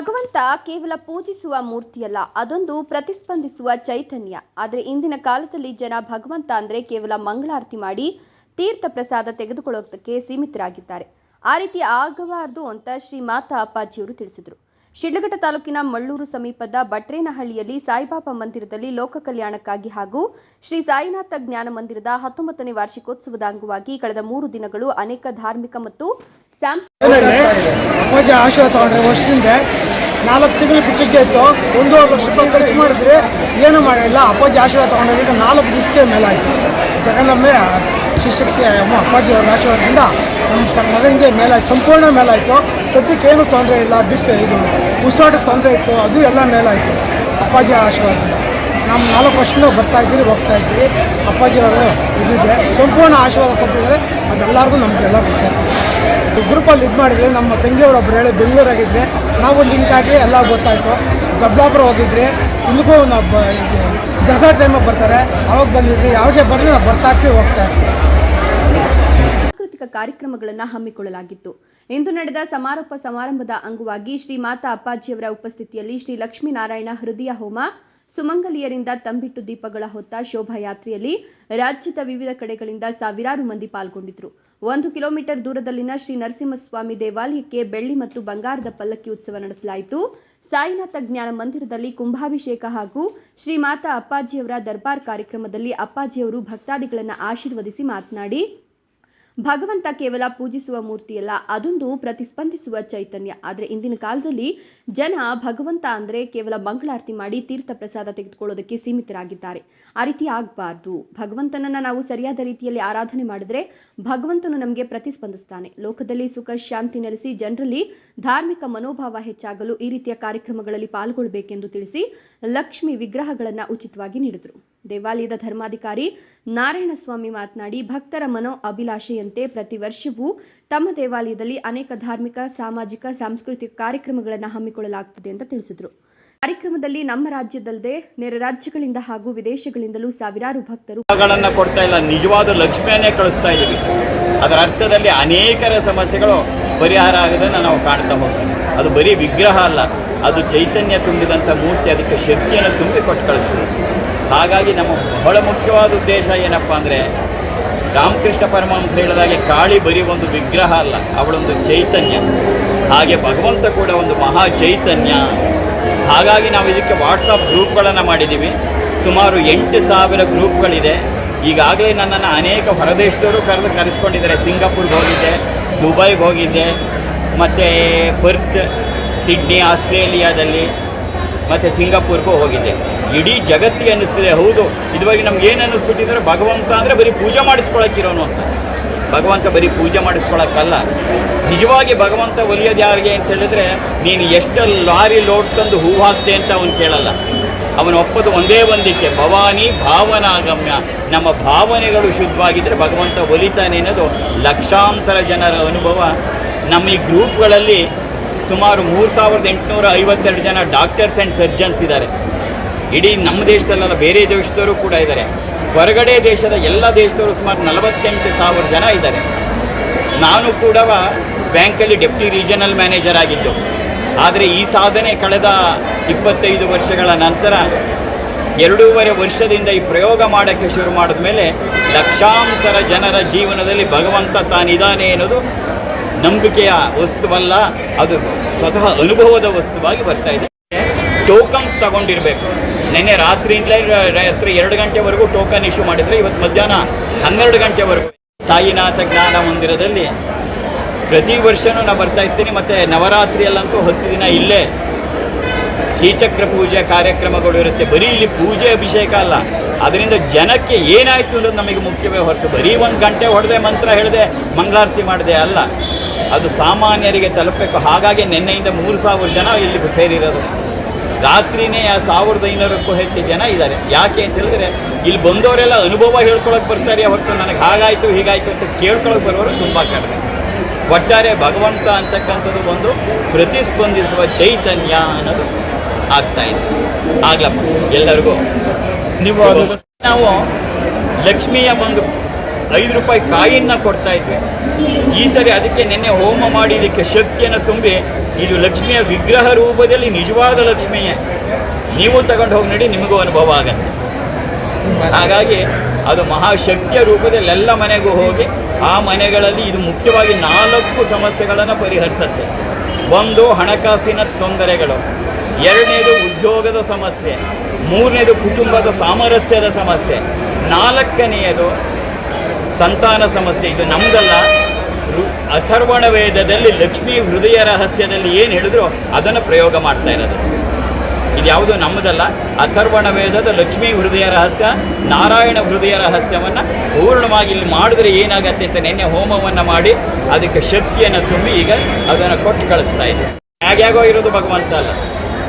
ಭಗವಂತ ಕೇವಲ ಪೂಜಿಸುವ ಮೂರ್ತಿಯಲ್ಲ, ಅದೊಂದು ಪ್ರತಿಸ್ಪಂದಿಸುವ ಚೈತನ್ಯ. ಆದರೆ ಇಂದಿನ ಕಾಲದಲ್ಲಿ ಜನ ಭಗವಂತ ಅಂದರೆ ಕೇವಲ ಮಂಗಳಾರತಿ ಮಾಡಿ ತೀರ್ಥ ಪ್ರಸಾದ ತೆಗೆದುಕೊಳ್ಳೋದಕ್ಕೆ ಸೀಮಿತರಾಗಿದ್ದಾರೆ. ಆ ರೀತಿ ಆಗಬಾರದು ಅಂತ ಶ್ರೀ ಮಾತಾ ಅಪ್ಪಾಜಿಯವರು ತಿಳಿಸಿದರು. ಶಿಡ್ಲಘಟ್ಟ ತಾಲೂಕಿನ ಮಳ್ಳೂರು ಸಮೀಪದ ಬಟ್ರೇನಹಳ್ಳಿಯಲ್ಲಿ ಸಾಯಿಬಾಬಾ ಮಂದಿರದಲ್ಲಿ ಲೋಕ ಕಲ್ಯಾಣಕ್ಕಾಗಿ ಹಾಗೂ ಶ್ರೀ ಸಾಯಿನಾಥ ಜ್ಞಾನ ಮಂದಿರದ ಹತ್ತೊಂಬತ್ತನೇ ವಾರ್ಷಿಕೋತ್ಸವದ ಅಂಗವಾಗಿ ಕಳೆದ ಮೂರು ದಿನಗಳು ಅನೇಕ ಧಾರ್ಮಿಕ ಮತ್ತು ವರ್ಷದಿಂದ ನಾಲ್ಕು ತಿಂಗಳು ಬಿಟ್ಟಿದ್ದೆ ಇತ್ತು ಒಂದೂವರೆ ಲಕ್ಷ ರೂಪಾಯಿ ಖರ್ಚು ಮಾಡಿದ್ರೆ ಏನೂ ಮಾಡಿಲ್ಲ. ಅಪ್ಪಾಜಿ ಆಶೀರ್ವಾದ ತಗೊಂಡ್ರೆ ನಾಲ್ಕು ದಿವಸಕ್ಕೆ ಮೇಲಾಯಿತು. ಜಗನ್ನಮ್ಮೆ ಶಿಶಕ್ತಿ ಅಮ್ಮ ಅಪ್ಪಾಜಿ ಅವರ ಆಶೀರ್ವಾದದಿಂದ ನಮ್ಮ ಮಗನಿಗೆ ಮೇಲಾಯ್ತು. ಸಂಪೂರ್ಣ ಮೇಲಾಯಿತು. ಸದ್ಯಕ್ಕೆ ಏನೂ ತೊಂದರೆ ಇಲ್ಲ. ಬಿಟ್ಟು ಇದು ಉಸಿರಾಟಕ್ಕೆ ತೊಂದರೆ ಇತ್ತು. ಅದು ಎಲ್ಲ ಮೇಲಾಯಿತು ಅಪ್ಪಾಜಿ ಆಶೀರ್ವಾದದಿಂದ. ನಮ್ಮ ನಾಲ್ಕು ವರ್ಷದಿಂದ ಬರ್ತಾ ಇದ್ದೀರಿ, ಹೋಗ್ತಾ ಇದ್ದೀರಿ. ಅಪ್ಪಾಜಿ ಅವರು ಇದಿದೆ. ಸಂಪೂರ್ಣ ಆಶೀರ್ವಾದ ಕೊಟ್ಟಿದ್ದಾರೆ. ಅದೆಲ್ಲರಿಗೂ ನಮಗೆಲ್ಲ ವಿಷಯ. ಗ್ರೂಪಲ್ಲಿ ಇದು ಮಾಡಿದ್ರೆ ನಮ್ಮ ತಂಗಿಯವರು ಒಬ್ರು ಹೇಳಿ ಬೆಂಗಳೂರಾಗಿದ್ದರೆ ನಾವು ಲಿಂಕ್ ಆಗಿ ಎಲ್ಲ ಗೊತ್ತಾಯಿತು. ದೊಡ್ಡಾಪುರ ಹೋಗಿದ್ರೆ ಇಲ್ಲಿಗೂ ನಾವು ದಸರಾ ಟೈಮಿಗೆ ಬರ್ತಾರೆ. ಅವಾಗ ಬಂದಿದ್ರಿ ಯಾವಾಗೇ ಬರಲಿ ನಾವು ಬರ್ತಾ ಹೋಗ್ತಾ ಸಾಂಸ್ಕೃತಿಕ ಕಾರ್ಯಕ್ರಮಗಳನ್ನು ಹಮ್ಮಿಕೊಳ್ಳಲಾಗಿತ್ತು. ಇಂದು ನಡೆದ ಸಮಾರೋಪ ಸಮಾರಂಭದ ಅಂಗವಾಗಿ ಶ್ರೀ ಮಾತಾ ಅಪ್ಪಾಜಿಯವರ ಉಪಸ್ಥಿತಿಯಲ್ಲಿ ಶ್ರೀ ಲಕ್ಷ್ಮೀನಾರಾಯಣ ಹೃದಯ ಹೋಮ ಸುಮಂಗಲಿಯರಿಂದ ತಂಬಿಟ್ಟು ದೀಪಗಳ ಹೊತ್ತ ಶೋಭಾಯಾತ್ರೆಯಲ್ಲಿ ರಾಜ್ಯದ ವಿವಿಧ ಕಡೆಗಳಿಂದ ಸಾವಿರಾರು ಮಂದಿ ಪಾಲ್ಗೊಂಡಿದ್ದರು ಒಂದು ಕಿಲೋಮೀಟರ್ ದೂರದಲ್ಲಿನ ಶ್ರೀ ನರಸಿಂಹಸ್ವಾಮಿ ದೇವಾಲಯಕ್ಕೆ ಬೆಳ್ಳಿ ಮತ್ತು ಬಂಗಾರದ ಪಲ್ಲಕ್ಕಿ ಉತ್ಸವ ನಡೆಸಲಾಯಿತು. ಸಾಯಿನಾಥ ಜ್ಞಾನ ಮಂದಿರದಲ್ಲಿ ಕುಂಭಾಭಿಷೇಕ ಹಾಗೂ ಶ್ರೀ ಮಾತಾ ಅಪ್ಪಾಜಿಯವರ ದರ್ಬಾರ್ ಕಾರ್ಯಕ್ರಮದಲ್ಲಿ ಅಪ್ಪಾಜಿಯವರು ಭಕ್ತಾದಿಗಳನ್ನು ಆಶೀರ್ವದಿಸಿ ಮಾತನಾಡಿ ಭಗವಂತ ಕೇವಲ ಪೂಜಿಸುವ ಮೂರ್ತಿಯಲ್ಲ, ಅದೊಂದು ಪ್ರತಿಸ್ಪಂದಿಸುವ ಚೈತನ್ಯ. ಆದರೆ ಇಂದಿನ ಕಾಲದಲ್ಲಿ ಜನ ಭಗವಂತ ಅಂದರೆ ಕೇವಲ ಮಂಗಳಾರತಿ ಮಾಡಿ ತೀರ್ಥ ಪ್ರಸಾದ ತೆಗೆದುಕೊಳ್ಳೋದಕ್ಕೆ ಸೀಮಿತರಾಗಿದ್ದಾರೆ. ಆ ರೀತಿ ಆಗಬಾರ್ದು. ಭಗವಂತನನ್ನು ನಾವು ಸರಿಯಾದ ರೀತಿಯಲ್ಲಿ ಆರಾಧನೆ ಮಾಡಿದ್ರೆ ಭಗವಂತನು ನಮಗೆ ಪ್ರತಿಸ್ಪಂದಿಸ್ತಾನೆ. ಲೋಕದಲ್ಲಿ ಸುಖ, ಶಾಂತಿ ನೆಲೆಸಿ ಜನರಲ್ಲಿ ಧಾರ್ಮಿಕ ಮನೋಭಾವ ಹೆಚ್ಚಾಗಲು ಈ ರೀತಿಯ ಕಾರ್ಯಕ್ರಮಗಳಲ್ಲಿ ಪಾಲ್ಗೊಳ್ಬೇಕೆಂದು ತಿಳಿಸಿ ಲಕ್ಷ್ಮಿ ವಿಗ್ರಹಗಳನ್ನು ಉಚಿತವಾಗಿ ನೀಡಿದರು. ದೇವಾಲಯದ ಧರ್ಮಾಧಿಕಾರಿ ನಾರಾಯಣಸ್ವಾಮಿ ಮಾತನಾಡಿ, ಭಕ್ತರ ಮನೋ ಅಭಿಲಾಷೆಯಂತೆ ಪ್ರತಿ ವರ್ಷವೂ ತಮ್ಮ ದೇವಾಲಯದಲ್ಲಿ ಅನೇಕ ಧಾರ್ಮಿಕ, ಸಾಮಾಜಿಕ, ಸಾಂಸ್ಕೃತಿಕ ಕಾರ್ಯಕ್ರಮಗಳನ್ನು ಹಮ್ಮಿಕೊಳ್ಳಲಾಗುತ್ತದೆ ಅಂತ ತಿಳಿಸಿದರು. ಕಾರ್ಯಕ್ರಮದಲ್ಲಿ ನಮ್ಮ ರಾಜ್ಯದಲ್ಲದೆ ನೆರೆ ರಾಜ್ಯಗಳಿಂದ ಹಾಗೂ ವಿದೇಶಗಳಿಂದಲೂ ಸಾವಿರಾರು ಭಕ್ತರು ಕೊಡ್ತಾ ಇಲ್ಲ, ನಿಜವಾದ ಲಕ್ಷ್ಮಿಯನ್ನೇ ಕಳಿಸ್ತಾ ಇದ್ದೀವಿ ಅದರ ಅರ್ಥದಲ್ಲಿ ಅನೇಕರ ಸಮಸ್ಯೆಗಳು ಪರಿಹಾರ ಆಗೋದನ್ನು ನಾವು ಕಾಣ್ತಾ ಹೋಗ್ತೀವಿ. ಅದು ಬರೀ ವಿಗ್ರಹ ಅಲ್ಲ, ಅದು ಚೈತನ್ಯ ತುಂಬಿದಂಥ ಮೂರ್ತಿ, ಅದಕ್ಕೆ ಶಕ್ತಿಯನ್ನು ತುಂಬಿ ಕೊಟ್ಟು ಕಳಿಸ್ತೀವಿ. ಹಾಗಾಗಿ ನಮ್ಮ ಬಹಳ ಮುಖ್ಯವಾದ ಉದ್ದೇಶ ಏನಪ್ಪ ಅಂದರೆ ರಾಮಕೃಷ್ಣ ಪರಮಹಂಸರು ಹೇಳಿದಾಗೆ ಕಾಳಿ ಬರೀ ಒಂದು ವಿಗ್ರಹ ಅಲ್ಲ, ಅವಳೊಂದು ಚೈತನ್ಯ. ಹಾಗೆ ಭಗವಂತ ಕೂಡ ಒಂದು ಮಹಾ ಚೈತನ್ಯ. ಹಾಗಾಗಿ ನಾವು ಇದಕ್ಕೆ ವಾಟ್ಸಪ್ ಗ್ರೂಪ್ಗಳನ್ನು ಮಾಡಿದ್ದೀವಿ ಸುಮಾರು ಎಂಟು ಸಾವಿರ ಗ್ರೂಪ್ಗಳಿದೆ ಈಗಾಗಲೇ ನನ್ನನ್ನು ಅನೇಕ ಹೊರದೇಶದವರು ಕರೆದು ಕರೆಸ್ಕೊಂಡಿದ್ದಾರೆ. ಸಿಂಗಾಪುರ್ಗೆ ಹೋಗಿದ್ದೆ, ದುಬೈಗೆ ಹೋಗಿದ್ದೆ, ಮತ್ತು ಪರ್ತ್, ಸಿಡ್ನಿ, ಆಸ್ಟ್ರೇಲಿಯಾದಲ್ಲಿ. ಮತ್ತು ಸಿಂಗಾಪುರ್ಗೂ ಹೋಗಿದ್ದೆ. ಇಡೀ ಜಗತ್ತಿಗೆ ಅನ್ನಿಸ್ತಿದೆ, ಹೌದು. ಇದುವಾಗಿ ನಮ್ಗೆ ಏನು ಅನ್ನಿಸ್ಬಿಟ್ಟಿದ್ರೆ, ಭಗವಂತ ಅಂದರೆ ಬರೀ ಪೂಜೆ ಮಾಡಿಸ್ಕೊಳಕ್ಕಿರೋನು ಅಂತ. ಭಗವಂತ ಬರೀ ಪೂಜೆ ಮಾಡಿಸ್ಕೊಳಕ್ಕಲ್ಲ. ನಿಜವಾಗಿ ಭಗವಂತ ಒಲಿಯೋದು ಯಾರಿಗೆ ಅಂತ ಹೇಳಿದ್ರೆ, ನೀನು ಎಷ್ಟು ಲಾರಿ ಲೋಡ್ ತಂದು ಹೂ ಹಾಕ್ತೆ ಅಂತ ಅವನು ಕೇಳಲ್ಲ. ಅವನು ಒಪ್ಪದು ಒಂದೇ ಒಂದಿಕ್ಕೆ, ಭವಾನಿ ಭಾವನಾಗಮ್ಯ. ನಮ್ಮ ಭಾವನೆಗಳು ಶುದ್ಧವಾಗಿದ್ದರೆ ಭಗವಂತ ಒಲಿತಾನೆ ಅನ್ನೋದು ಲಕ್ಷಾಂತರ ಜನರ ಅನುಭವ. ನಮ್ಮ ಈ ಗ್ರೂಪ್ಗಳಲ್ಲಿ ಸುಮಾರು ಮೂರು ಸಾವಿರದ ಎಂಟುನೂರ ಐವತ್ತೆರಡು ಜನ ಡಾಕ್ಟರ್ಸ್ ಆ್ಯಂಡ್ ಸರ್ಜನ್ಸ್ ಇದ್ದಾರೆ. ಇಡೀ ನಮ್ಮ ದೇಶದಲ್ಲೆಲ್ಲ ಬೇರೆ ದೇಶದವರು ಕೂಡ ಇದ್ದಾರೆ. ಹೊರಗಡೆ ದೇಶದ ಎಲ್ಲ ದೇಶದವರು ಸುಮಾರು ನಲವತ್ತೆಂಟು ಸಾವಿರ ಜನ ಇದ್ದಾರೆ. ನಾನು ಕೂಡ ಬ್ಯಾಂಕಲ್ಲಿ ಡೆಪ್ಟಿ ರೀಜನಲ್ ಮ್ಯಾನೇಜರ್ ಆಗಿದ್ದು. ಆದರೆ ಈ ಸಾಧನೆ ಕಳೆದ ಇಪ್ಪತ್ತೈದು ವರ್ಷಗಳ ನಂತರ ಎರಡೂವರೆ ವರ್ಷದಿಂದ ಈ ಪ್ರಯೋಗ ಮಾಡೋಕ್ಕೆ ಶುರು ಮಾಡಿದ ಮೇಲೆ ಲಕ್ಷಾಂತರ ಜನರ ಜೀವನದಲ್ಲಿ ಭಗವಂತ ತಾನಿದ್ದಾನೆ ಅನ್ನೋದು ನಂಬಿಕೆಯ ವಸ್ತುವಲ್ಲ, ಅದು ಸ್ವತಃ ಅನುಭವದ ವಸ್ತುವಾಗಿ ಬರ್ತಾ ಇದೆ. ಟೋಕನ್ಸ್ ತಗೊಂಡಿರಬೇಕು. ನಿನ್ನೆ ರಾತ್ರಿಯಿಂದಲೇ ರಾತ್ರಿ ಎರಡು ಗಂಟೆವರೆಗೂ ಟೋಕನ್ ಇಶ್ಯೂ ಮಾಡಿದರೆ ಇವತ್ತು ಮಧ್ಯಾಹ್ನ ಹನ್ನೆರಡು ಗಂಟೆವರೆಗೂ. ಸಾಯಿನಾಥ ಜ್ಞಾನ ಮಂದಿರದಲ್ಲಿ ಪ್ರತಿ ವರ್ಷವೂ ನಾನು ಬರ್ತಾ ಇರ್ತೀನಿ, ಮತ್ತು ನವರಾತ್ರಿಯಲ್ಲಂತೂ ಹತ್ತು ದಿನ ಇಲ್ಲೇ ಶ್ರೀಚಕ್ರ ಪೂಜೆ ಕಾರ್ಯಕ್ರಮಗಳು ಇರುತ್ತೆ. ಬರೀ ಇಲ್ಲಿ ಪೂಜೆ ಅಭಿಷೇಕ ಅಲ್ಲ, ಅದರಿಂದ ಜನಕ್ಕೆ ಏನಾಯಿತು ಅನ್ನೋದು ನಮಗೆ ಮುಖ್ಯವೇ ಹೊರತು. ಬರೀ ಒಂದು ಗಂಟೆ ಹೊಡೆದೆ ಮಂತ್ರ ಹೇಳಿದೆ ಮಂಗಳಾರತಿ ಮಾಡಿದೆ ಅಲ್ಲ. ಅದು ಸಾಮಾನ್ಯರಿಗೆ ತಲುಪಬೇಕು. ಹಾಗಾಗಿ ನಿನ್ನೆಯಿಂದ ಮೂರು ಸಾವಿರ ಜನ ಇಲ್ಲಿ ಸೇರಿರೋದು. ರಾತ್ರಿನೇ ಆ ಸಾವಿರದ ಐನೂರಕ್ಕೂ ಹೆಚ್ಚು ಜನ ಇದ್ದಾರೆ. ಯಾಕೆ ಅಂತ ಹೇಳಿದ್ರೆ ಇಲ್ಲಿ ಬಂದವರೆಲ್ಲ ಅನುಭವ ಹೇಳ್ಕೊಳಕ್ಕೆ ಬರ್ತಾರೆ ಹೊರತು ನನಗೆ ಹಾಗಾಯಿತು ಹೀಗಾಯಿತು ಅಂತ ಕೇಳ್ಕೊಳಕ್ಕೆ ಬರೋರು ತುಂಬ ಕಡಿಮೆ. ಒಟ್ಟಾರೆ ಭಗವಂತ ಅಂತಕ್ಕಂಥದ್ದು ಒಂದು ಪ್ರತಿಸ್ಪಂದಿಸುವ ಚೈತನ್ಯ ಅನ್ನೋದು ಆಗ್ತಾ ಇದೆ. ಆಗ್ಲಪ್ಪ. ಎಲ್ಲರಿಗೂ ನೀವು ನಾವು ಲಕ್ಷ್ಮಿಯ ಒಂದು ಐದು ರೂಪಾಯಿ ಕಾಯಿಯನ್ನು ಕೊಡ್ತಾ ಇದ್ವಿ. ಈ ಸರಿ ಅದಕ್ಕೆ ನಿನ್ನೆ ಹೋಮ ಮಾಡಿ ಇದಕ್ಕೆ ಶಕ್ತಿಯನ್ನು ತುಂಬಿ ಇದು ಲಕ್ಷ್ಮಿಯ ವಿಗ್ರಹ ರೂಪದಲ್ಲಿ ನಿಜವಾದ ಲಕ್ಷ್ಮಿಯೇ. ನೀವು ತಗೊಂಡು ಹೋಗಿ ನೋಡಿ, ನಿಮಗೂ ಅನುಭವ ಆಗತ್ತೆ. ಹಾಗಾಗಿ ಅದು ಮಹಾಶಕ್ತಿಯ ರೂಪದಲ್ಲಿ ಎಲ್ಲ ಮನೆಗೂ ಹೋಗಿ ಆ ಮನೆಗಳಲ್ಲಿ ಇದು ಮುಖ್ಯವಾಗಿ ನಾಲ್ಕು ಸಮಸ್ಯೆಗಳನ್ನು ಪರಿಹರಿಸುತ್ತೆ. ಒಂದು ಹಣಕಾಸಿನ ತೊಂದರೆಗಳು, ಎರಡನೇದು ಉದ್ಯೋಗದ ಸಮಸ್ಯೆ, ಮೂರನೇದು ಕುಟುಂಬದ ಸಾಮರಸ್ಯದ ಸಮಸ್ಯೆ, ನಾಲ್ಕನೆಯದು ಸಂತಾನ ಸಮಸ್ಯೆ ಇದು ನಮ್ದಲ್ಲ. ಅಥರ್ವಣ ವೇದದಲ್ಲಿ ಲಕ್ಷ್ಮೀ ಹೃದಯ ರಹಸ್ಯದಲ್ಲಿ ಏನು ಹೇಳಿದ್ರು ಅದನ್ನು ಪ್ರಯೋಗ ಮಾಡ್ತಾ ಇರೋದು. ಇದು ಯಾವುದು ನಮ್ಮದಲ್ಲ ಅಥರ್ವಣ ವೇದದ ಲಕ್ಷ್ಮೀ ಹೃದಯ ರಹಸ್ಯ, ನಾರಾಯಣ ಹೃದಯ ರಹಸ್ಯವನ್ನು ಪೂರ್ಣವಾಗಿ ಇಲ್ಲಿ ಮಾಡಿದ್ರೆ ಏನಾಗತ್ತೆ ಅಂತ ನೆನ್ನೆ ಹೋಮವನ್ನು ಮಾಡಿ ಅದಕ್ಕೆ ಶಕ್ತಿಯನ್ನು ತುಂಬಿ ಈಗ ಅದನ್ನು ಕೊಟ್ಟು ಕಳಿಸ್ತಾ ಇದೆ. ಹೇಗ್ಯಾಗೋ ಇರೋದು ಭಗವಂತ ಅಲ್ಲ.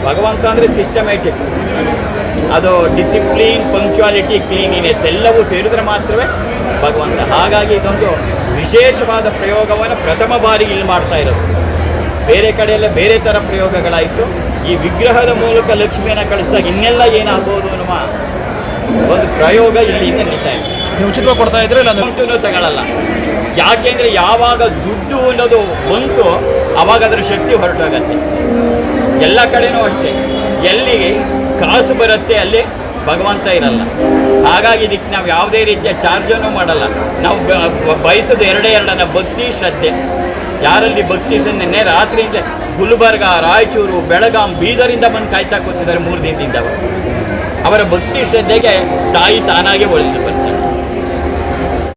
ಭಗವಂತ ಅಂದರೆ ಸಿಸ್ಟಮ್ಯಾಟಿಕ್ ಅದು ಡಿಸಿಪ್ಲೀನ್ ಪಂಕ್ಚುಯಾಲಿಟಿ ಕ್ಲೀನಿನೆಸ್ ಎಲ್ಲವೂ ಸೇರಿದ್ರೆ ಮಾತ್ರವೇ ಭಗವಂತ. ಹಾಗಾಗಿ ಇದೊಂದು ವಿಶೇಷವಾದ ಪ್ರಯೋಗವನ್ನು ಪ್ರಥಮ ಬಾರಿ ಇಲ್ಲಿ ಮಾಡ್ತಾ ಇರೋದು. ಬೇರೆ ಕಡೆಯೆಲ್ಲ ಬೇರೆ ಥರ ಪ್ರಯೋಗಗಳಾಯಿತು. ಈ ವಿಗ್ರಹದ ಮೂಲಕ ಲಕ್ಷ್ಮಿಯನ್ನು ಕಳಿಸಿದಾಗ ಇನ್ನೆಲ್ಲ ಏನಾಗ್ಬೋದು ಅನ್ನುವ ಒಂದು ಪ್ರಯೋಗ ಇಲ್ಲಿ ನಡೀತಾ ಇದೆ. ನೀವು ಉಚಿತವಾಗಿ ಕೊಡ್ತಾ ಇದ್ರೆ ಇಲ್ಲ ಅಮೌಂಟನ್ನು ತಗೊಳ್ಳಲ್ಲ ಯಾಕೆಂದರೆ ಯಾವಾಗ ದುಡ್ಡು ಅನ್ನೋದು ಬಂತು ಅವಾಗ ಅದರ ಶಕ್ತಿ ಹೊರಟೋಗತ್ತೆ. ಎಲ್ಲ ಕಡೆನೂ ಅಷ್ಟೇ. ಎಲ್ಲಿ ಕಾಸು ಬರುತ್ತೆ ಅಲ್ಲಿ ಭಗವಂತ ಇರಲ್ಲ. ಹಾಗಾಗಿ ಇದಕ್ಕೆ ನಾವು ಯಾವುದೇ ರೀತಿಯ ಚಾರ್ಜನ್ನು ಮಾಡಲ್ಲ. ನಾವು ಬಯಸೋದು ಎರಡೇ ಎರಡನ್ನ ಭಕ್ತಿ, ಶ್ರದ್ಧೆ. ಯಾರಲ್ಲಿ ಭಕ್ತಿ ಶ್ರದ್ಧೆ ರಾತ್ರಿಯಿಂದ ಗುಲ್ಬರ್ಗ, ರಾಯಚೂರು, ಬೆಳಗಾಂ ಬೀದರಿಂದ ಬಂದು ಕಾಯ್ತಾ ಕೂತಿದ್ದಾರೆ ಮೂರು ದಿನದಿಂದ ಅವರು. ಭಕ್ತಿ, ಶ್ರದ್ಧೆಗೆ ತಾಯಿ ತಾನಾಗೆ ಒಲಿದು